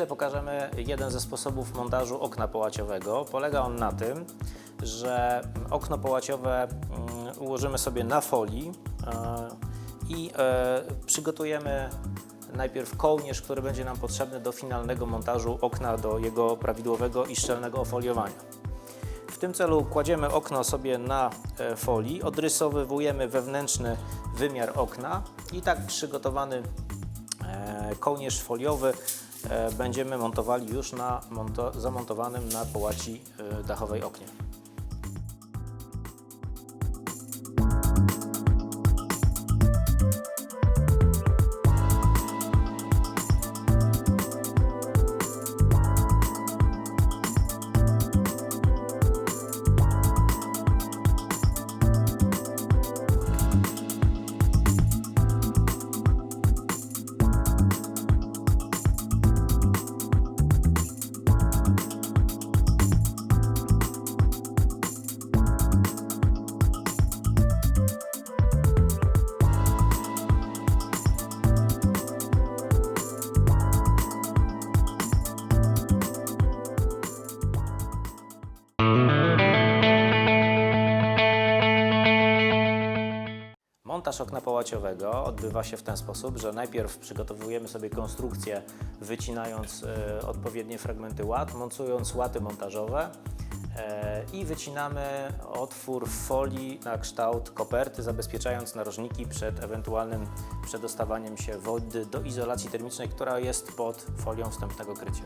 chwilę pokażemy jeden ze sposobów montażu okna połaciowego. Polega on na tym, że okno połaciowe mm, ułożymy sobie na folii e, i e, przygotujemy najpierw kołnierz, który będzie nam potrzebny do finalnego montażu okna, do jego prawidłowego i szczelnego ofoliowania. W tym celu kładziemy okno sobie na e, folii, odrysowywujemy wewnętrzny wymiar okna i tak przygotowany kołnierz foliowy będziemy montowali już na monto- zamontowanym na połaci e, dachowej oknie. Montaż okna połaciowego odbywa się w ten sposób, że najpierw przygotowujemy sobie konstrukcję, wycinając e, odpowiednie fragmenty łat, montując łaty montażowe e, i wycinamy otwór w folii na kształt koperty, zabezpieczając narożniki przed ewentualnym przedostawaniem się wody do izolacji termicznej, która jest pod folią wstępnego krycia.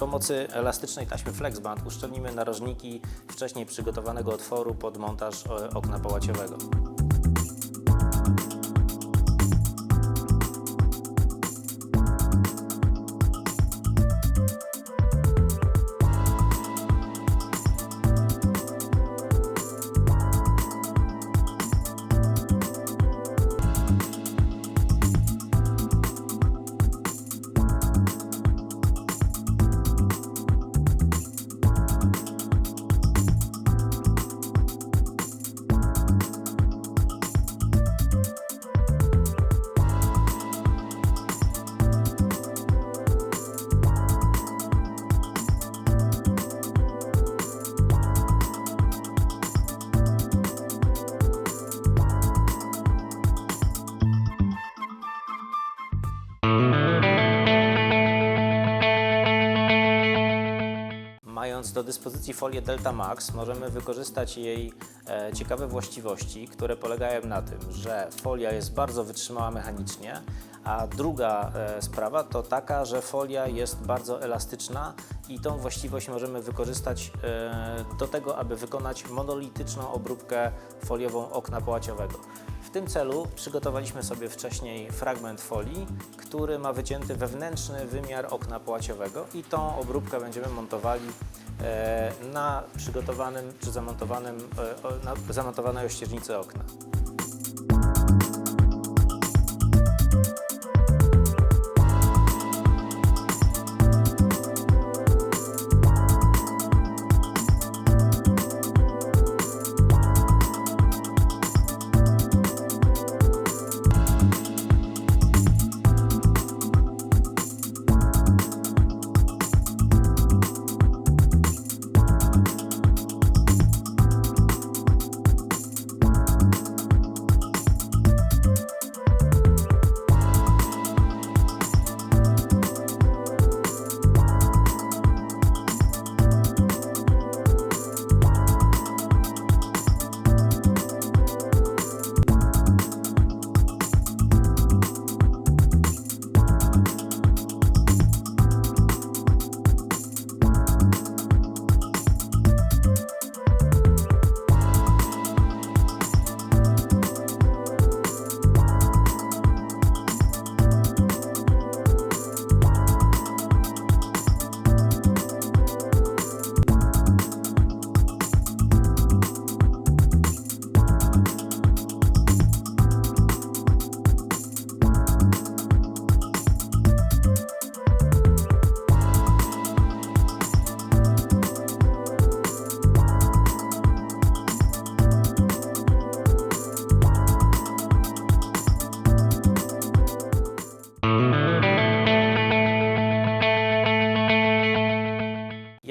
Pomocy elastycznej taśmy Flexband uszczelnimy narożniki wcześniej przygotowanego otworu pod montaż e, okna połaciowego. Do dyspozycji folię Delta Max, możemy wykorzystać jej e, ciekawe właściwości, które polegają na tym, że folia jest bardzo wytrzymała mechanicznie, a druga e, sprawa to taka, że folia jest bardzo elastyczna i tą właściwość możemy wykorzystać e, do tego, aby wykonać monolityczną obróbkę foliową okna połaciowego. W tym celu przygotowaliśmy sobie wcześniej fragment folii, który ma wycięty wewnętrzny wymiar okna połaciowego i tą obróbkę będziemy montowali na przygotowanym czy zamontowanym, e, na zamontowanej ościeżnicy okna.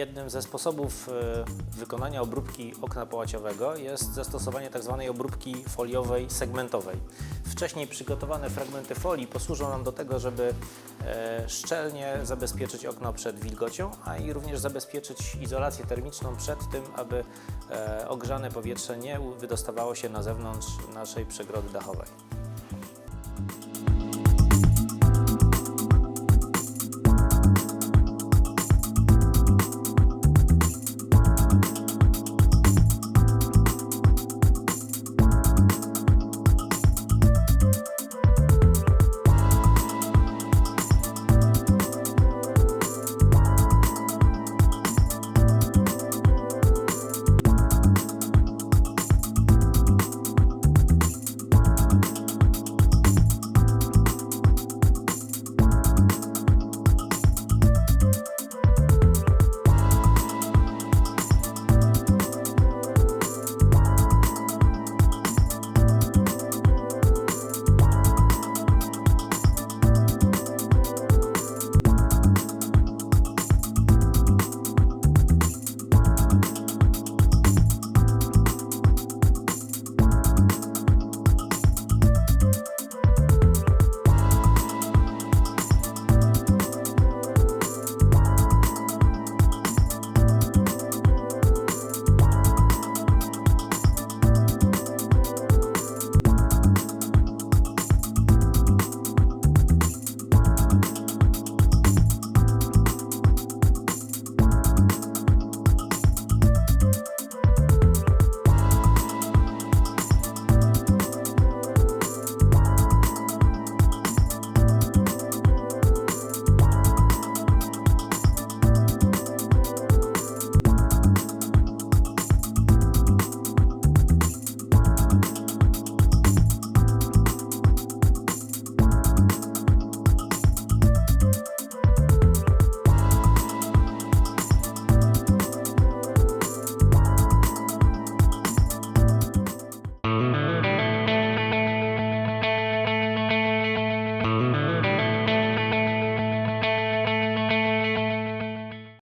Jednym ze sposobów e, wykonania obróbki okna połaciowego jest zastosowanie tzw. obróbki foliowej segmentowej. Wcześniej przygotowane fragmenty folii posłużą nam do tego, żeby e, szczelnie zabezpieczyć okno przed wilgocią, a i również zabezpieczyć izolację termiczną przed tym, aby e, ogrzane powietrze nie wydostawało się na zewnątrz naszej przegrody dachowej.